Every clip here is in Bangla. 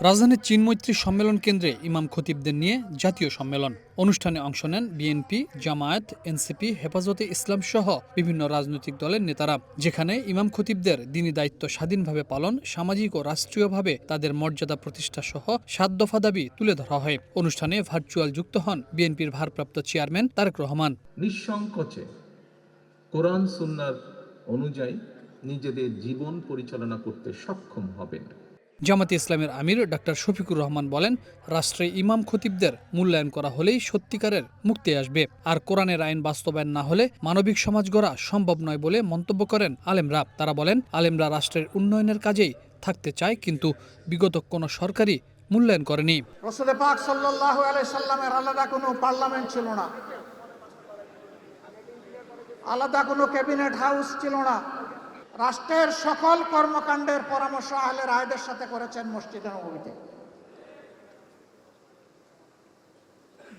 রাজধানীর চীনমৈত্রী সম্মেলন কেন্দ্রে ইমাম খতিবদের নিয়ে জাতীয় সম্মেলন। অনুষ্ঠানে অংশ নেন বিএনপি জামায়াত এনসিপি হেফাজতে ইসলাম সহ বিভিন্ন রাজনৈতিক দলের নেতারা যেখানে ইমাম খতিবদের দিনী দায়িত্ব স্বাধীনভাবে পালন সামাজিক ও রাষ্ট্রীয়ভাবে তাদের মর্যাদা প্রতিষ্ঠা সহ সাত দফা দাবি তুলে ধরা হয়। অনুষ্ঠানে ভার্চুয়াল যুক্ত হন বিএনপির ভারপ্রাপ্ত চেয়ারম্যান তারেক রহমান। নিঃসংকোচে কোরআন সুন্নার অনুযায়ী নিজেদের জীবন পরিচালনা করতে সক্ষম হবেন। জামাতে ইসলামের আমির ডাক্তার শফিকুর রহমান বলেন, রাষ্ট্রে ইমাম খতিবদের মূল্যায়ন করা হলেই সত্যিকারের মুক্তি আসবে। আর কোরআনের আইন বাস্তবায়ন না হলে মানবিক সমাজ গড়া সম্ভব নয় বলে মন্তব্য করেন আলেমরা। তারা বলেন, আলেমরা রাষ্ট্রের উন্নয়নের কাজেই থাকতে চায়, কিন্তু বিগত কোনো সরকারই মূল্যায়ন করেনি। আলাদা কোনো পার্লামেন্ট ছিল না। আলাদা কোনো ক্যাবিনেট হাউস ছিল না। রাষ্ট্রের সকল কর্মকাণ্ডের পরামর্শ আহলে রায়দের সাথে করেছেন মসজিদে নবীতে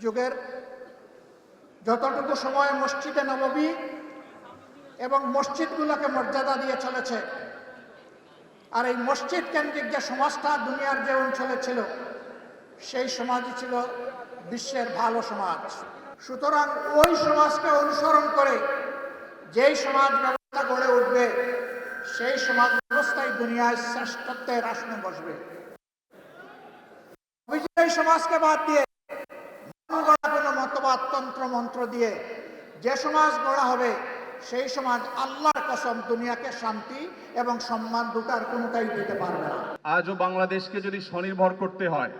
যুগের যতটুকু সময় মসজিদে নববী এবং মসজিদগুলোকে মর্যাদা দিয়ে চলেছে, আর এই মসজিদ কেন্দ্রিক যে সমাজটা দুনিয়ার যে অঞ্চলে ছিল, সেই সমাজই ছিল বিশ্বের ভালো সমাজ। সুতরাং ওই সমাজকে অনুসরণ করে যেই সমাজ ব্যবস্থা গড়ে উঠবে সেই সমাজ ব্যবস্থায় দুনিয়ায় শ্রেষ্ঠত্বের আসনে বসবে। অভিযোগ সমাজকে বাদ দিয়ে মতবাদ, তন্ত্র, মন্ত্র দিয়ে যে সমাজ গড়া হবে, সেই সমাজ আল্লাহর কসম দুনিয়াকে শান্তি এবং সম্মান দুটার কোনোটাই দিতে পারবে না। আজও বাংলাদেশকে যদি স্বনির্ভর করতে হয়,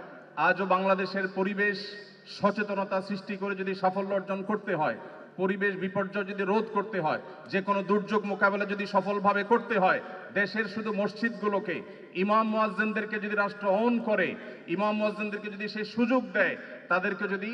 আজও বাংলাদেশের পরিবেশ সচেতনতা সৃষ্টি করে যদি সাফল্য অর্জন করতে হয় পরিবেশ বিপর্যয় যদি রোধ করতে হয় যে কোনো দুর্যোগ মোকাবেলা যদি সফলভাবে করতে হয় দেশের শুধু মসজিদগুলোকে ইমাম মুয়াজ্জিনদেরকে যদি রাষ্ট্র অন করে ইমাম মুয়াজ্জিনদেরকে যদি সেই সুযোগ দেয় তাদেরকে যদি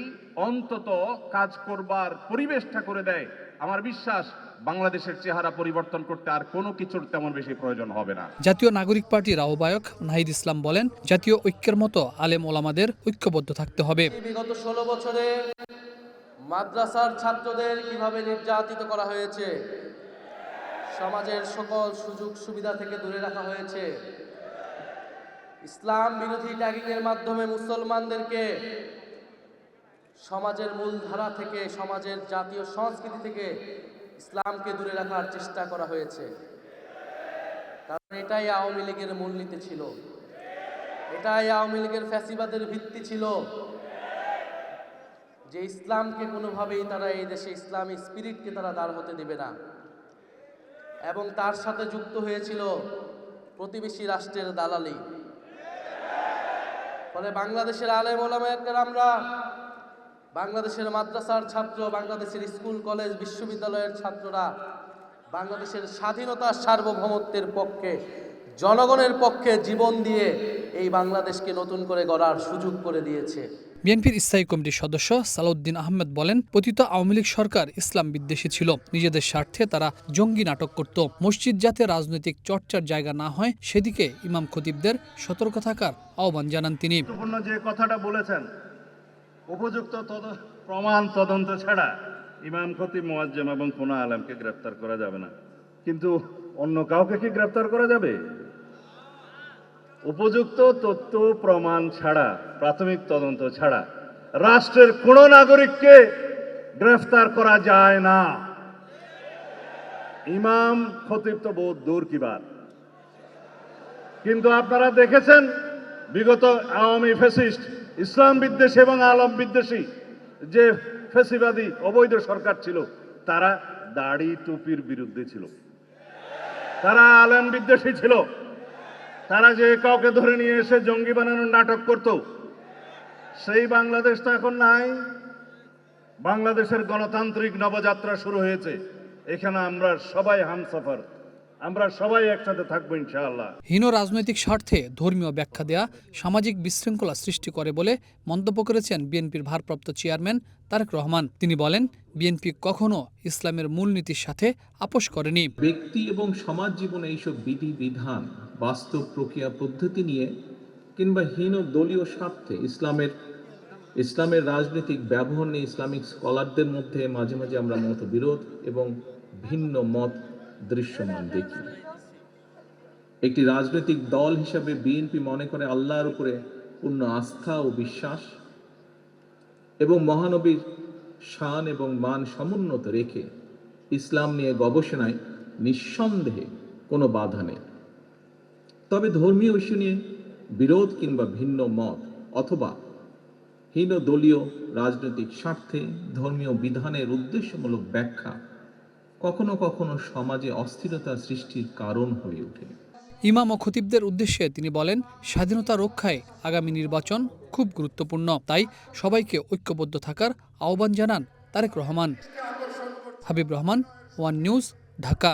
অন্তত কাজ করবার পরিবেশটা করে দেয় আমার বিশ্বাস বাংলাদেশের চেহারা পরিবর্তন করতে আর কোনো কিছুর তেমন বেশি প্রয়োজন হবে না। জাতীয় নাগরিক পার্টির আহ্বায়ক নাহিদ ইসলাম বলেন জাতীয় ঐক্যের মতো আলেম ওলামাদের ঐক্যবদ্ধ থাকতে হবে। বিগত ষোলো বছরে মাদ্রাসার ছাত্রদের কীভাবে নির্যাতিত করা হয়েছে? সমাজের সকল সুযোগ সুবিধা থেকে দূরে রাখা হয়েছে। ইসলাম বিরোধী ট্যাগিংয়ের মাধ্যমে মুসলমানদেরকে সমাজের মূলধারা থেকে, সমাজের জাতীয় সংস্কৃতি থেকে ইসলামকে দূরে রাখার চেষ্টা করা হয়েছে। কারণ এটাই আওয়ামী লীগের মূলনীতি ছিল। এটাই আওয়ামী লীগের ফ্যাসিবাদের ভিত্তি ছিল। যে ইসলামকে কোনোভাবেই তারা এই দেশে ইসলামী স্পিরিটকে তারা দাঁড় হতে দেবে না। এবং তার সাথে যুক্ত হয়েছিল প্রতিবেশী রাষ্ট্রের দালালি। ফলে বাংলাদেশের আলেম ওলামায়াতদের আমরা বাংলাদেশের মাদ্রাসার ছাত্র, বাংলাদেশের স্কুল, কলেজ, বিশ্ববিদ্যালয়ের ছাত্ররা, বাংলাদেশের স্বাধীনতা সার্বভৌমত্বের পক্ষে, জনগণের পক্ষে জীবন দিয়ে এই বাংলাদেশকে নতুন করে গড়ার সুযোগ করে দিয়েছে। বিএনপির স্থায়ী কমিটির সদস্য সালাউদ্দিন আহমেদ বলেন, পতিত আওয়ামী লীগ সরকার ইসলাম বিদ্বেষী ছিল। নিজেদের স্বার্থে তারা জঙ্গি নাটক করত। মসজিদ যাতে রাজনৈতিক চর্চার জায়গা না হয়, সেদিকে ইমাম খতিবদের সতর্ক থাকার আহ্বান জানান তিনি। যে কথাটা বলেছেন, উপযুক্ত প্রমাণ তদন্ত ছাড়া ইমাম খতিব, মোয়াজ্জেম এবং কোনো আলেমকে গ্রেফতার করা যাবে না। কিন্তু অন্য কাউকে কি গ্রেফতার করা যাবে? উপযুক্ত তথ্য প্রমাণ ছাড়া, প্রাথমিক তদন্ত ছাড়া রাষ্ট্রের কোন নাগরিককে গ্রেফতার করা যায় না। ইমাম খতিব তো বহুত দূর কি বাত কিন্তু আপনারা দেখেছেন, বিগত আওয়ামী ফেসিস্ট ইসলাম বিদ্বেষী এবং আলম বিদ্বেষী যে ফেসিবাদী অবৈধ সরকার ছিল, তারা দাড়ি টুপির বিরুদ্ধে ছিল। তারা আলম বিদ্বেষী ছিল। তারা যে কাউকে ধরে নিয়ে এসে জঙ্গি বানানোর নাটক করত সেই বাংলাদেশ তো এখন নাই। বাংলাদেশের গণতান্ত্রিক নবযাত্রা শুরু হয়েছে। এখানে আমরা সবাই হামসফর। আমরা সবাই একসাথে থাকব ইনশাআল্লাহ। হীন রাজনৈতিক স্বার্থে ধর্মীয় ব্যাখ্যা দেয়া সামাজিক বিশৃঙ্খলা সৃষ্টি করে বলে মন্তব্য করেছেন বিএনপির ভারপ্রাপ্ত চেয়ারম্যান তারেক রহমান। তিনি বলেন বিএনপি কখনো ইসলামের মূলনীতির সাথে আপোষ করেনি। ব্যক্তি এবং সমাজ জীবনে এইসব বিধি বিধান বাস্তব প্রক্রিয়া পদ্ধতি নিয়ে কিংবা হীন দলীয় স্বার্থে ইসলামের ইসলামের রাজনৈতিক ব্যবহার নিয়ে ইসলামিক স্কলারদের মধ্যে মাঝে মাঝে আমরা মতবিরোধ এবং ভিন্ন মত দৃশ্যমান দেখি। একটি রাজনৈতিক দল হিসাবে বিএনপি মনে করে আল্লাহর উপরে পূর্ণ আস্থা ও বিশ্বাস এবং মহানবীর শান এবং মান সমুন্নত রেখে ইসলাম নিয়ে গবেষণায় নিঃসন্দেহে কোনো বাধা নেই। তবে ধর্মীয় ইস্যু নিয়ে বিরোধ কিংবা ভিন্ন মত অথবা হীন দলীয় রাজনৈতিক স্বার্থে ধর্মীয় বিধানের উদ্দেশ্যমূলক ব্যাখ্যা কখনো কখনো সমাজে অস্থিরতা সৃষ্টির কারণ হয়ে ওঠে। ইমাম ও খতিবদের উদ্দেশ্যে তিনি বলেন, স্বাধীনতা রক্ষায় আগামী নির্বাচন খুব গুরুত্বপূর্ণ। তাই সবাইকে ঐক্যবদ্ধ থাকার আহ্বান জানান Tarique Rahman. Habib Rahman, one news, Dhaka.